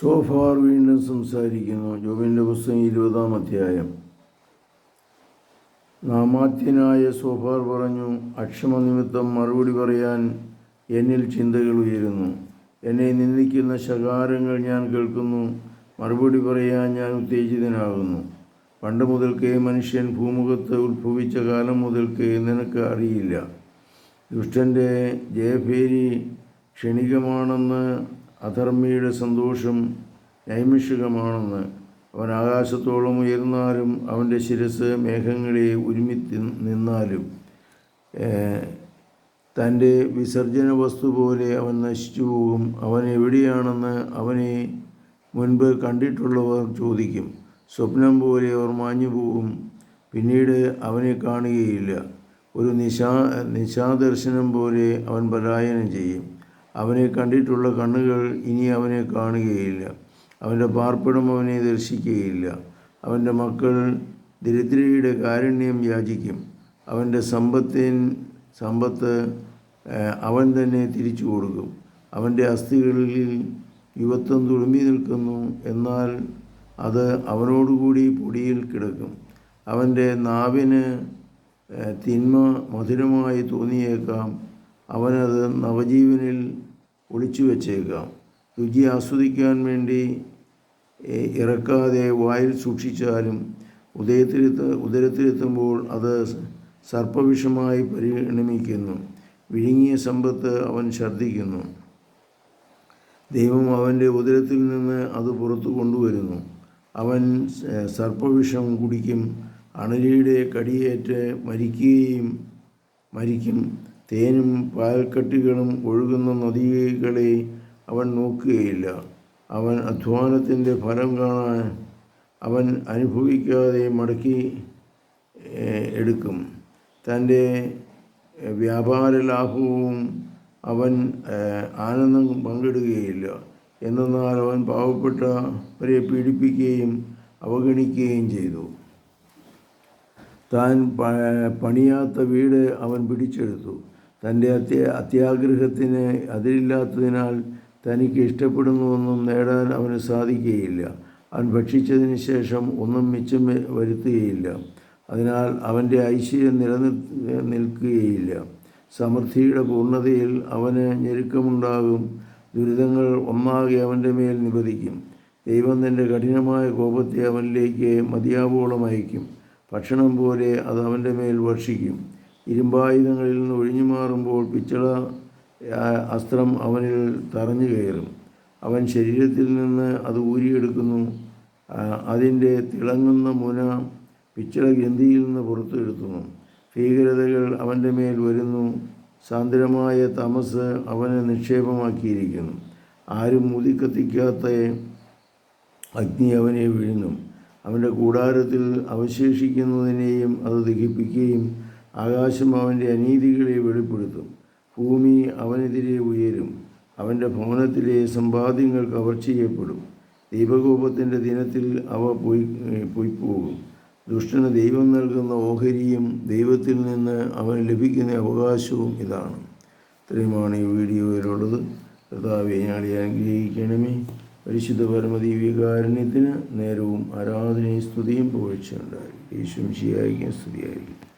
So far വീണ്ടും സംസാരിക്കുന്നു. ജോബിന്റെ പുസ്തകം ഇരുപതാം അധ്യായം. നാമാത്യനായ സോഫാർ പറഞ്ഞു അക്ഷമ നിമിത്തം മറുപടി പറയാൻ എന്നിൽ ചിന്തകൾ ഉയരുന്നു. എന്നെ നിന്ദിക്കുന്ന ശകാരങ്ങൾ ഞാൻ കേൾക്കുന്നു. മറുപടി പറയാൻ ഞാൻ ഉത്തേജിതനാകുന്നു. പണ്ട് മുതൽക്കേ മനുഷ്യൻ ഭൂമുഖത്ത് ഉത്ഭവിച്ച കാലം മുതൽക്കേ നിനക്ക് അറിയില്ല. ദുഷ്ടന്റെ ജയഭേരി ക്ഷണികമാണെന്ന് അധർമ്മിയുടെ സന്തോഷം നൈമിഷികമാണെന്ന് അവൻ ആകാശത്തോളം ഉയർന്നാലും അവന്റെ ശിരസ് മേഘങ്ങളെ ഒരുമിത്തി നിന്നാലും തന്റെ വിസർജന വസ്തു പോലെ അവൻ നശിച്ചു പോകും. അവൻ എവിടെയാണെന്ന് അവനെ മുൻപ് കണ്ടിട്ടുള്ളവർ ചോദിക്കും. സ്വപ്നം പോലെ അവർ മാഞ്ഞു പോകും. പിന്നീട് അവനെ കാണുകയില്ല. ഒരു നിശാ നിശാദർശനം പോലെ അവൻ പലായനം ചെയ്യും. അവനെ കണ്ടിട്ടുള്ള കണ്ണുകൾ ഇനി അവനെ കാണുകയില്ല. അവന്റെ പാർപ്പിടം അവനെ ദർശിക്കുകയില്ല. അവന്റെ മക്കൾ ദരിദ്രയുടെ കാരുണ്യം യാചിക്കും. അവന്റെ സമ്പത്തിൻ സമ്പത്ത് അവൻ തന്നെ തിരിച്ചു കൊടുക്കും. അവന്റെ അസ്ഥികളിൽ യുവത്വം തുളുമ്പി നിൽക്കുന്നു. എന്നാൽ അത് അവനോടുകൂടി പൊടിയിൽ കിടക്കും. അവന്റെ നാവിന് തിന്മ മധുരമായി തോന്നിയേക്കാം. അവനത് നവജീവനിൽ ഒളിച്ചു വച്ചേക്കാം. രുചി ആസ്വദിക്കാൻ വേണ്ടി ഇറക്കാതെ വായിൽ സൂക്ഷിച്ചാലും ഉദയത്തിലെത്ത ഉദരത്തിലെത്തുമ്പോൾ അത് സർപ്പവിഷമായി പരിണമിക്കുന്നു. വിഴുങ്ങിയ സമ്പത്ത് അവൻ ഛർദ്ദിക്കുന്നു. ദൈവം അവന്റെ ഉദരത്തിൽ നിന്ന് അത് പുറത്തു കൊണ്ടുവരുന്നു. അവൻ സർപ്പവിഷം കുടിക്കും അണലിയുടെ കടിയേറ്റ് മരിക്കുകയും മരിക്കും. തേനും പാൽക്കട്ടികളും ഒഴുകുന്ന നദികളെ അവൻ നോക്കുകയില്ല. അവൻ അധ്വാനത്തിന്റെ ഫലം കാണാൻ അവൻ അനുഭവിക്കാതെ മടക്കി എടുക്കും. തന്റെ വ്യാപാര ലാഭവും അവൻ ആനന്ദം പങ്കിടുകയില്ല. എന്നാൽ അവൻ പാവപ്പെട്ടവരെ പീഡിപ്പിക്കുകയും അവഗണിക്കുകയും ചെയ്തു. താൻ പണിയാത്ത വീട് അവൻ പിടിച്ചെടുത്തു. തന്റെ അത്യ അത്യാഗ്രഹത്തിന് അതിരില്ലാത്തതിനാൽ തനിക്ക് ഇഷ്ടപ്പെടുന്നതൊന്നും നേടാൻ അവന് സാധിക്കുകയില്ല. അവൻ ഭക്ഷിച്ചതിന് ശേഷം ഒന്നും മിച്ചം വരുത്തുകയില്ല. അതിനാൽ അവന്റെ ഐശ്വര്യം നിലനിർ നിൽക്കുകയില്ല. സമൃദ്ധിയുടെ പൂർണതയിൽ അവന് ഞെരുക്കമുണ്ടാകും. ദുരിതങ്ങൾ ഒന്നാകെ അവന്റെ മേൽ നിപതിക്കും. ദൈവം തന്റെ കഠിനമായ കോപത്തെ അവനിലേക്ക് മതിയാവോളം അയക്കും. ഭക്ഷണം പോലെ അത് അവന്റെ മേൽ വർഷിക്കും. ഇരുമ്പായുധങ്ങളിൽ നിന്ന് ഒഴിഞ്ഞു മാറുമ്പോൾ പിച്ചള അസ്ത്രം അവനിൽ തറഞ്ഞു കയറും. അവൻ ശരീരത്തിൽ നിന്ന് അത് ഊരിയെടുക്കുന്നു. അതിന്റെ തിളങ്ങുന്ന മുന പിച്ചള ഗ്രന്ഥിയിൽ നിന്ന് പുറത്തെടുക്കുന്നു ഭീകരതകൾ അവന്റെ മേൽ വരുന്നു. സാന്ദ്രമായ തമസ് അവനെ നിക്ഷേപമാക്കിയിരിക്കുന്നു. ആരും മുതിക്കത്തിക്കാത്ത അഗ്നി അവനെ വിഴുങ്ങും. അവന്റെ കൂടാരത്തിൽ അവശേഷിക്കുന്നതിനെയും അത് ദഹിപ്പിക്കുകയും ആകാശം അവന്റെ അനീതികളെ വെളിപ്പെടുത്തും. ഭൂമി അവനെതിരെ ഉയരും. അവന്റെ ഭവനത്തിലെ സമ്പാദ്യങ്ങൾ കവർ ചെയ്യപ്പെടും. ദൈവകോപത്തിന്റെ ദിനത്തിൽ അവ പോയി പോയിപ്പോകും ദുഷ്ടന് ദൈവം നൽകുന്ന ഓഹരിയും ദൈവത്തിൽ നിന്ന് അവന് ലഭിക്കുന്ന അവകാശവും ഇതാണ്. ഇത്രയുമാണ് ഈ വീഡിയോയിലുള്ളത്. കർത്താവെ ഞാൻ അനുഗ്രഹിക്കണമേ. പരിശുദ്ധ പരമദീവികാരുണ്യത്തിന് നേരവും ആരാധനയും സ്തുതിയും പുകഴ്ചയുണ്ടായി യേശും ശിയായിരിക്കും സ്തുതിയായിരിക്കും.